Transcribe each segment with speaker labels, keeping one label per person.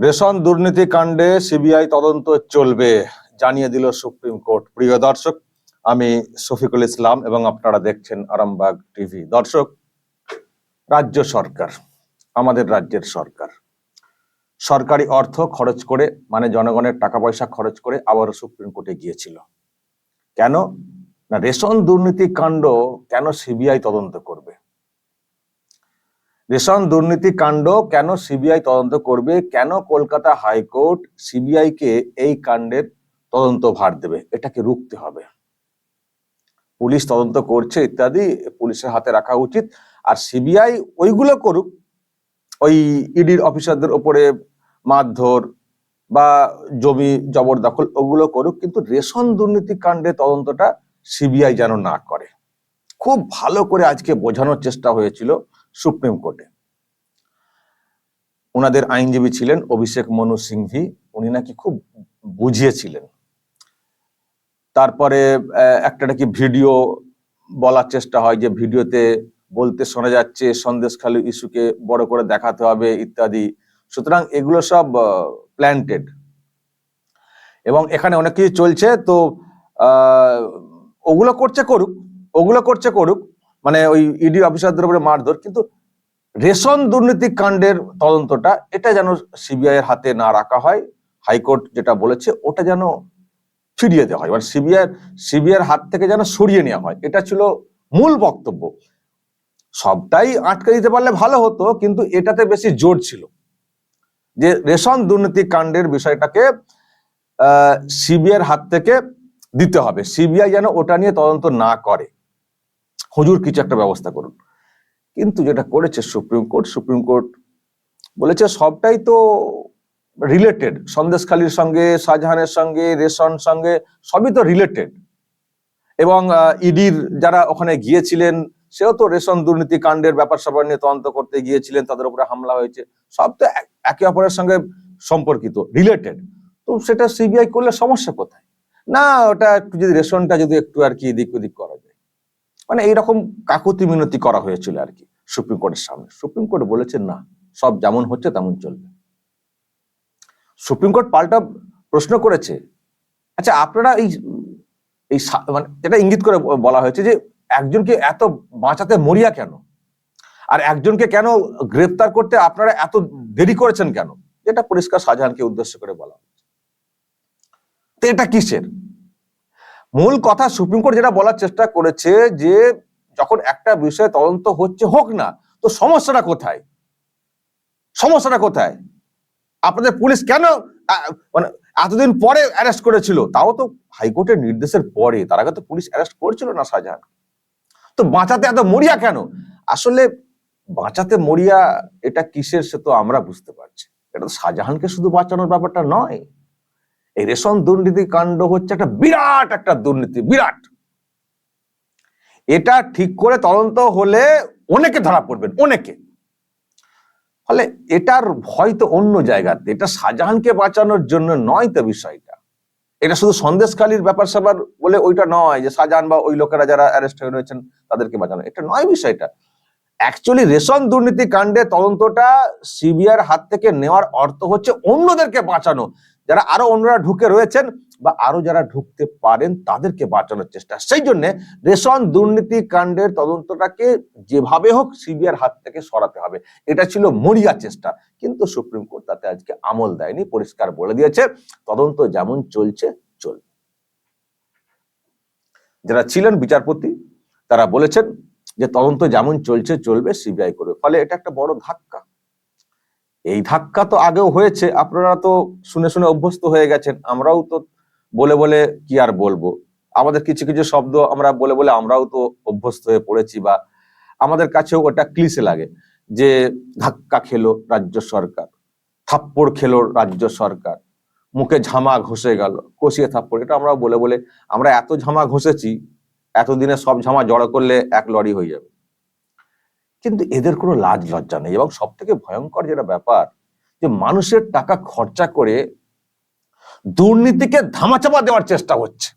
Speaker 1: Ration দুর্নীতি কাণ্ডে CBI তদন্ত চলবে, জানিয়ে দিল সুপ্রিম কোর্ট। প্রিয় দর্শক, আমি শফিকুল ইসলাম এবং আপনারা দেখছেন আরামবাগ টিভি। দর্শক, রাজ্য সরকার, আমাদের রাজ্যের সরকার। সরকারি অর্থ খরচ করে মানে জনগণের টাকা পয়সা খরচ করে আবারও সুপ্রিম কোর্টে গিয়েছিল। কেন? না, রেশন দুর্নীতি কাণ্ড কেন সিবিআই তদন্ত করবে? রেশন দুর্নীতি কাণ্ড কেন সিবিআই তদন্ত করবে? কেন কলকাতা হাইকোর্ট সিবিআই কে এই কাণ্ডের তদন্ত ভার দেবে? এটাকে রুখতে হবে। পুলিশ তদন্ত করছে ইত্যাদি, পুলিশের হাতে রাখা উচিত। আর সিবিআই ওইগুলো করুক, ওই ইডির অফিসারদের ওপরে মারধর বা জমি জবরদখল, ওগুলো করুক, কিন্তু রেশন দুর্নীতি কাণ্ডে তদন্তটা সিবিআই যেন না করে। খুব ভালো করে আজকে বোঝানোর চেষ্টা হয়েছিল। সুপ্রিম কোর্টে। ওনাদের আইনজীবী ছিলেন অভিষেক মনু সিংভি। উনি নাকি খুব বুঝিয়েছিলেন। তারপরে একটা নাকি ভিডিও বলার চেষ্টা হয় যে ভিডিওতে বলতে শোনা যাচ্ছে, সন্দেশখালী ইস্যুকে বড় করে দেখাতে হবে ইত্যাদি। সুতরাং এগুলো সব প্ল্যান্টেড এবং এখানে অনেক কিছু চলছে, তো ওগুলো করছে করুক, ওগুলো করছে করুক মানে ওই ইডি অফিসারদের উপরে মারধর, কিন্তু রেশন দুর্নীতি কাণ্ডের তদন্তটা, এটা যেন সিবিআই এর হাতে না রাখা হয়, হাইকোর্ট যেটা বলেছে, ওটা যেন ফিরিয়ে দেওয়া হয় মানে সিবিআই সিবিআই হাত থেকে যেন সরিয়ে নেওয়া হয়, এটা ছিল মূল বক্তব্য। সবটাই আটকে দিতে পারলে ভালো হতো, কিন্তু এটাতে বেশি জোর ছিল। যে রেশন দুর্নীতি কাণ্ডের বিষয়টাকে সিবিআই হাত থেকে দিতে হবে সিবিআই যেন ওটা নিয়ে তদন্ত না করে। হুজুর কিছু একটা ব্যবস্থা করুন। কিন্তু যেটা করেছে সুপ্রিম কোর্ট সুপ্রিম কোর্ট বলেছে সবটাই তো রিলেটেড সন্দেশখালীর সঙ্গে, শাহজাহানের সঙ্গে, রেশন সঙ্গে, সবই তো রিলেটেড এবং ইডির যারা ওখানে গিয়েছিলেন, সেও তো রেশন দুর্নীতি কাণ্ডের ব্যাপার স্যাপার নিয়ে তদন্ত করতে গিয়েছিলেন, তাদের উপরে হামলা হয়েছে। সব তো এক- অপরের সঙ্গে সম্পর্কিত রিলেটেড তো সেটা সিবিআই করলে সমস্যা কোথায়? না, ওটা একটু যদি রেশনটা যদি একটু আর কি এদিক ওদিক করা যায়। মানে এইরকম কাকুতি মিনতি করা হয়েছিল আর কি সুপ্রিম কোর্টের সামনে। সুপ্রিম কোর্ট বলেছে, না, সব যেমন হচ্ছে তেমন চলবে। সুপ্রিম কোর্ট পাল্টা প্রশ্ন করেছে। আচ্ছা আপনারা এই এই মানে এটা ইঙ্গিত করে বলা হয়েছে যে একজনকে এত বাঁচাতে মরিয়া কেন? আর একজনকে কেন গ্রেফতার করতে আপনারা এত দেরি করেছেন কেন? এটা পরিষ্কার শাহজাহানকে উদ্দেশ্য করে বলা হয়েছে। তো এটা কিসের? মূল কথা সুপ্রিম কোর্ট যেটা বলার চেষ্টা করেছে যে যখন একটা বিষয়ে তদন্ত হচ্ছে, হোক না, তো সমস্যাটা কোথায়? সমস্যাটা কোথায়? আপনাদের পুলিশ কেন মানে এতদিন পরে অ্যারেস্ট করেছিল? তাও তো হাইকোর্টের নির্দেশের পরে, তার আগে তো পুলিশ অ্যারেস্ট করেছিল না শাহজাহান। তো বাঁচাতে এত মরিয়া কেন? আসলে বাঁচাতে মরিয়া এটা কিসের সে তো আমরা বুঝতে পারছি এটা তো শাহজাহানকে শুধু বাঁচানোর ব্যাপারটা নয়। এই রেশন দুর্নীতি কাণ্ড হচ্ছে একটা বিরাট একটা দুর্নীতি, বিরাট। এটা ঠিক করে তদন্ত হলে অনেকে ধরা পড়বেন, অনেকে। ফলে এটার ভয় তো অন্য জায়গাতে, এটা শাহজাহানকে বাঁচানোর জন্য নয় তো বিষয়টা। এটা শুধু সন্দেশখালীর ব্যাপার স্যাপার বলে ওইটা নয় যে শাহজাহান বা ওই লোকেরা যারা অ্যারেস্ট হয়ে রয়েছেন তাদেরকে বাঁচানো। এটা নয় বিষয়টা। অ্যাকচুয়ালি রেশন দুর্নীতি কাণ্ডে তদন্তটা সিবিআইয়ের হাত থেকে নেওয়ার অর্থ হচ্ছে অন্যদেরকে বাঁচানো। যারা আরও অন্যরা ঢুকে রয়েছেন বা আরও যারা ঢুকতে পারেন তাদেরকে বাঁচানোর চেষ্টা। সেই জন্য রেশন দুর্নীতি কাণ্ডের তদন্তটাকে যেভাবে হোক সিবিআইয়ের হাত থেকে সরাতে হবে। এটা ছিল মরিয়া চেষ্টা। কিন্তু সুপ্রিম কোর্ট তাতে আজকে আমল দেয়নি, পরিষ্কার বলে দিয়েছে। তদন্ত যেমন চলছে, চলবে। যারা ছিলেন বিচারপতি, তারা বলেছেন যে তদন্ত যেমন চলছে, চলবে, সিবিআই করবে। ফলে এটা একটা বড় ধাক্কা। এই ধাক্কা তো আগেও হয়েছে, আপনারা তো শুনে শুনে অভ্যস্ত হয়ে গেছেন। আমরাও তো বলে বলে কি আর বলব? আমাদের কিছু কিছু শব্দ আমরা বলে বলে আমরাও তো অভ্যস্ত হয়ে পড়েছি বা আমাদের কাছেও ওটা ক্লিসে লাগে যে ধাক্কা খেলো রাজ্য সরকার, থাপ্পড় খেলো রাজ্য সরকার, মুখে ঝামা ঘষে গেল, কষিয়ে থাপ্পড়। এটা আমরা বলে বলে আমরা এত ঝামা ঘষেছি এতদিনে সব ঝামা জড়ো করলে এক লরি হয়ে যাবে। কিন্তু এদের কোনো লাজ লজ্জা নেই এবং সব থেকে ভয়ঙ্কর যেটা ব্যাপার, যে মানুষের টাকা খরচা করে দুর্নীতিকে ধামাচাপা দেওয়ার চেষ্টা হচ্ছে।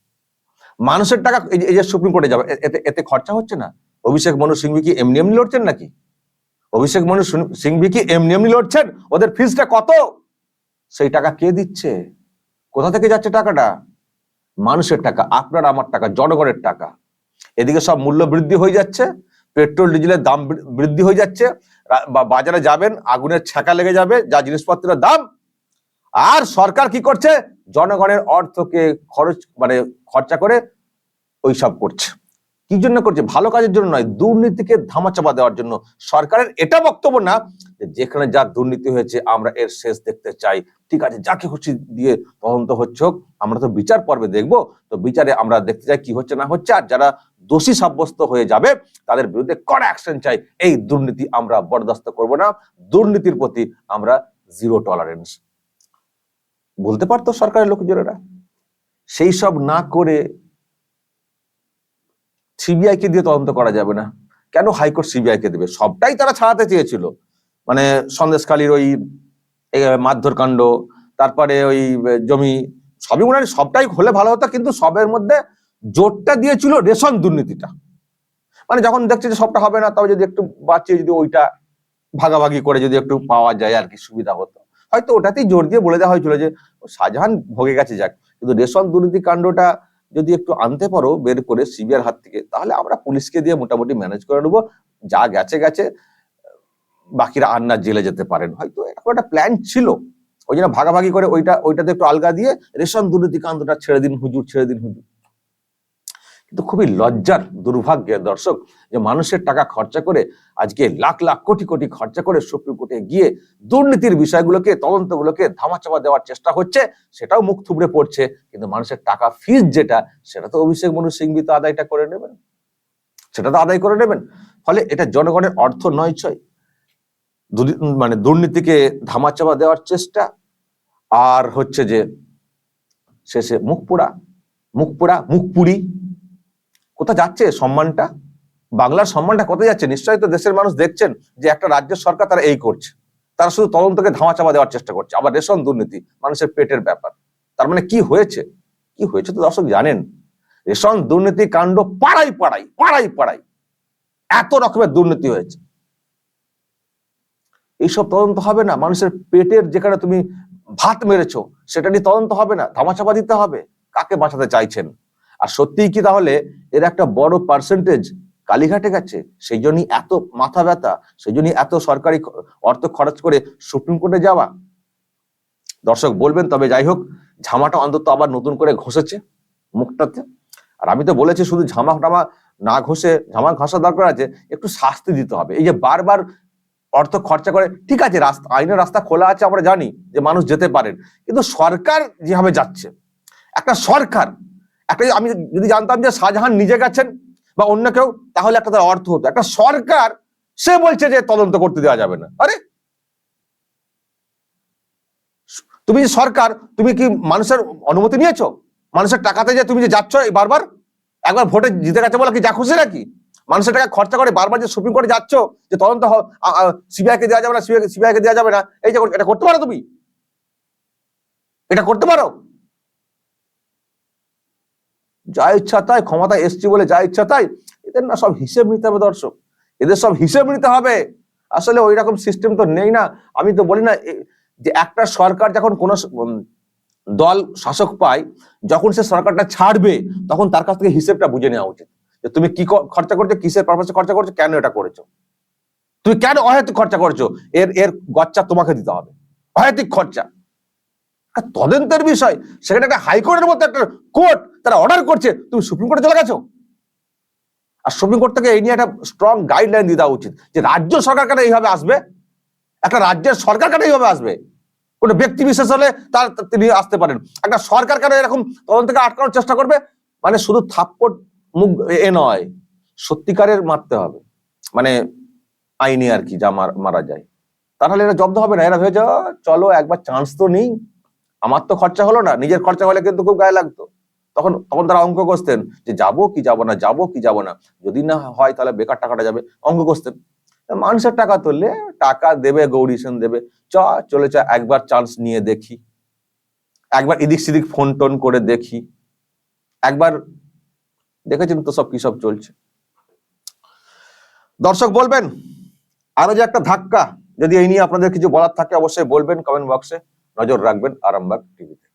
Speaker 1: মানুষের টাকা এই যে- সুপ্রিম কোর্টে যাবে এতে এতে খরচা হচ্ছে না? অভিষেক মনু সিংভি কি এমনি এমনি লড়ছেন নাকি? অভিষেক মনু সিংভি কি এমনি এমনি লড়ছেন? ওদের ফিজটা কত? সেই টাকা কে দিচ্ছে? কোথা থেকে যাচ্ছে টাকাটা? মানুষের টাকা, আপনার, আমার টাকা, জনগণের টাকা। এদিকে সব মূল্য বৃদ্ধি হয়ে যাচ্ছে, পেট্রোল, ডিজেলের দাম বৃদ্ধি হয়ে যাচ্ছে বাজারে যাবেন, আগুনের ছ্যাঁকা লেগে যাবে, যা জিনিসপত্রের দাম। আর সরকার কি করছে? জনগণের অর্থকে খরচ মানে খরচা করে ওইসব করছে। কি জন্য করছে? ভালো কাজের জন্য নয়, দুর্নীতিকে ধামাচাপা দেওয়ার জন্য। সরকারের এটা বক্তব্য না যেখানে যা দুর্নীতি হয়েছে, আমরা এর শেষ দেখতে চাই। ঠিক আছে, যাকে খুশি দিয়ে তদন্ত হচ্ছে আমরা তো বিচার পর্বে দেখব। তো বিচারে আমরা দেখতে চাই কি হচ্ছে, না হচ্ছে। আর যারা দোষী সাব্যস্ত হয়ে যাবে, তাদের বিরুদ্ধে কড়া অ্যাকশন চাই। এই দুর্নীতি আমরা বরদাস্ত করব না। দুর্নীতির প্রতি আমরা জিরো টলারেন্স বলতে পারতো সরকারের লোকজনেরা সেই সব না করে সিবিআই কে দিয়ে তদন্ত করা যাবে না। কেন হাইকোর্ট সিবিআই কে দেবে? সবটাই তারা ছাড়াতে চেয়েছিল। মানে সন্দেশখালীর ওই মারধর কাণ্ড, তারপরে ওই জমি, সবই মনে হয় সবটাই হলে ভালো হতো, কিন্তু সবের মধ্যে জোরটা দিয়েছিল রেশন দুর্নীতিটা। মানে যখন দেখছে যে সবটা হবে না, তবে যদি একটু বাঁচিয়ে যদি ওইটা ভাগাভাগি করে যদি একটু পাওয়া যায় আর কি, সুবিধা হতো। হয়তো ওটাতেই জোর দিয়ে বলে দেওয়া হয়েছিল যে শাহজাহান ভোগে গেছে যাক। কিন্তু রেশন দুর্নীতি কাণ্ডটা যদি একটু আনতে পারো, বের করে সিবিআর হাত থেকে, তাহলে আমরা পুলিশকে দিয়ে মোটামুটি ম্যানেজ করে নেব। যা গেছে গেছে, বাকিরা আর না জেলে যেতে পারেন। হয়তো এরকম একটা প্ল্যান ছিল। ওই জন্য ভাগাভাগি করে ওইটা, ওইটাতে একটু আলগা দিয়ে রেশন দুর্নীতি কাণ্ডটা ছেড়ে দিন হুজুর, ছেড়ে দিন হুজুর। কিন্তু খুবই লজ্জার, দুর্ভাগ্যের দর্শক যে মানুষের টাকা খরচা করে আজকে লাখ লাখ কোটি কোটি খরচা করে সুপ্রিম কোর্টে গিয়ে দুর্নীতির বিষয়গুলোকে, তদন্তগুলোকে ধামাচাপা দেওয়ার চেষ্টা হচ্ছে, সেটাও মুখ থুবড়ে পড়ছে। কিন্তু মানুষের টাকা ফিস যেটা, সেটা তো অভিষেক মনু সিংবি তো আদায়টা করে নেবেন। সেটা তো আদায় করে নেবেন। ফলে এটা জনগণের অর্থ নয় ছয়। মানে দুর্নীতিকে ধামাচাপা দেওয়ার চেষ্টা, আর হচ্ছে যে শেষে মুখ পোড়া মুখ পোড়া, মুখ কোথা যাচ্ছে সম্মানটা? বাংলার সম্মানটা কোথায় যাচ্ছে? নিশ্চয়ই তো দেশের মানুষ দেখছেন যে একটা রাজ্য সরকার তারা এই করছে। তারা শুধু তদন্তকে ধামাচাপা দেওয়ার চেষ্টা করছে। আবার রেশন দুর্নীতি, মানুষের পেটের ব্যাপার। তার মানে কি হয়েছে? কি হয়েছে তো দর্শক জানেন? রেশন দুর্নীতি কাণ্ড পাড়াই পাড়াই পাড়াই পাড়াই এত রকমের দুর্নীতি হয়েছে। এইসব তদন্ত হবে না? মানুষের পেটের যেখানে তুমি ভাত মেরেছো, সেটা নিয়ে তদন্ত হবে না? ধামাচাপা দিতে হবে? কাকে বাঁচাতে চাইছেন? আর সত্যিই কি তাহলে এর একটা বড় পার্সেন্টেজ কালীঘাটে গেছে? সেই জন্যই এত মাথা ব্যথা, সেই জন্যই এত সরকারি অর্থ খরচ করে সুপ্রিম কোর্টে যাওয়া। দর্শক বলবেন, তবে যাই হোক, ঝামাটা অন্তত আবার নতুন করে ঘষেছে মুখটাতে। আর আমি তো বলেছি, শুধু ঝামা টামা না ঘষে, ঝামা ঘষা দরকার আছে, একটু শাস্তি দিতে হবে। এই যে বারবার অর্থ খরচা করে, ঠিক আছে, রাস্তা, আইনের রাস্তা খোলা আছে, আমরা জানি যে মানুষ যেতে পারেন। কিন্তু সরকার যেভাবে যাচ্ছে, একটা সরকার একটা আমি যদি জানতাম যে শাহজাহান নিজে গেছেন বা অন্য কেউ, তাহলে একটা তার অর্থ হতো। একটা সরকার, সে বলছে যে তদন্ত করতে দেওয়া যাবে না। আরে! তুমি যে সরকার, তুমি কি মানুষের অনুমতি নিয়েছো? মানুষের টাকাতে যে তুমি যে যাচ্ছ বারবার? একবার ভোটে জিতে গেছে বলে কি যা খুশি নাকি? মানুষের টাকা খরচা করে বারবার যে সুপ্রিম কোর্টে যাচ্ছ, যে তদন্ত সিবিআই কে দেওয়া যাবে না সিবিআই কে দেওয়া যাবে না, এই যে এটা করতে পারো তুমি? এটা করতে পারো? যা ইচ্ছা তাই ক্ষমতা এসছি বলে যা ইচ্ছা তাই, এদের না সব হিসেব নিতে হবে দর্শক। এদের সব হিসেব নিতে হবে। আসলে ওই রকম সিস্টেম তো নেই না। আমি তো বলি না যে একটা সরকার যখন কোন দল, শাসক পায়, যখন সে সরকারটা ছাড়বে, তখন তার কাছ থেকে হিসেবটা বুঝে নেওয়া উচিত। যে তুমি কি খরচা করছ, কিসের পারপাসে খরচা করছ, কেন এটা করেছ? তুমি কেন অহেতুক খরচা করছ? এর এর গচ্চা তোমাকে দিতে হবে। অহেতুক খরচা। তদন্তের বিষয়, সেখানে একটা হাইকোর্টের মতো একটা কোর্ট তারা অর্ডার করছে, তুমি সুপ্রিম কোর্টে চলে গেছো? আর সুপ্রিম কোর্ট থেকে এই নিয়ে একটা স্ট্রং গাইডলাইন দিয়ে দেওয়া উচিত যে রাজ্য সরকার কেন এইভাবে আসবে? একটা রাজ্যের সরকার কেন এইভাবে আসবে? কোনো ব্যক্তি বিশেষ হলে তার তিনি আসতে পারেন। একটা সরকার কেন এরকম তদন্তকে আটকানোর চেষ্টা করবে? মানে শুধু থাপ্পট মুখ এ নয়, সত্যিকারের মারতে হবে। মানে আইনি আর কি যা মার- মারা যায়। তাহলে এরা জব্দ হবে না, এরা ভেবে চলো একবার চান্স তো নেই। আমার তো খরচা হলো না, নিজের খরচা হলে কিন্তু খুব গায়ে লাগতো। তখন তখন তারা অঙ্ক কষতেন যে যাব কি যাব না, যাব কি যাব না। যদি না হয় তাহলে বেকার টাকাটা যাবে। অঙ্ক কষতেন মানুষের টাকা তুললে টাকা দেবে, গৌরী সেন দেবে। চ, চলে চ, একবার চান্স নিয়ে দেখি। একবার এদিক সেদিক ফোন টোন করে দেখি। একবার দেখেছেন তো সব কি সব চলছে। দর্শক বলবেন, আরও যে একটা ধাক্কা, যদি এই নিয়ে আপনাদের কিছু বলার থাকে অবশ্যই বলবেন কমেন্ট বক্সে নজর রাখবেন আরামবাগ টিভিতে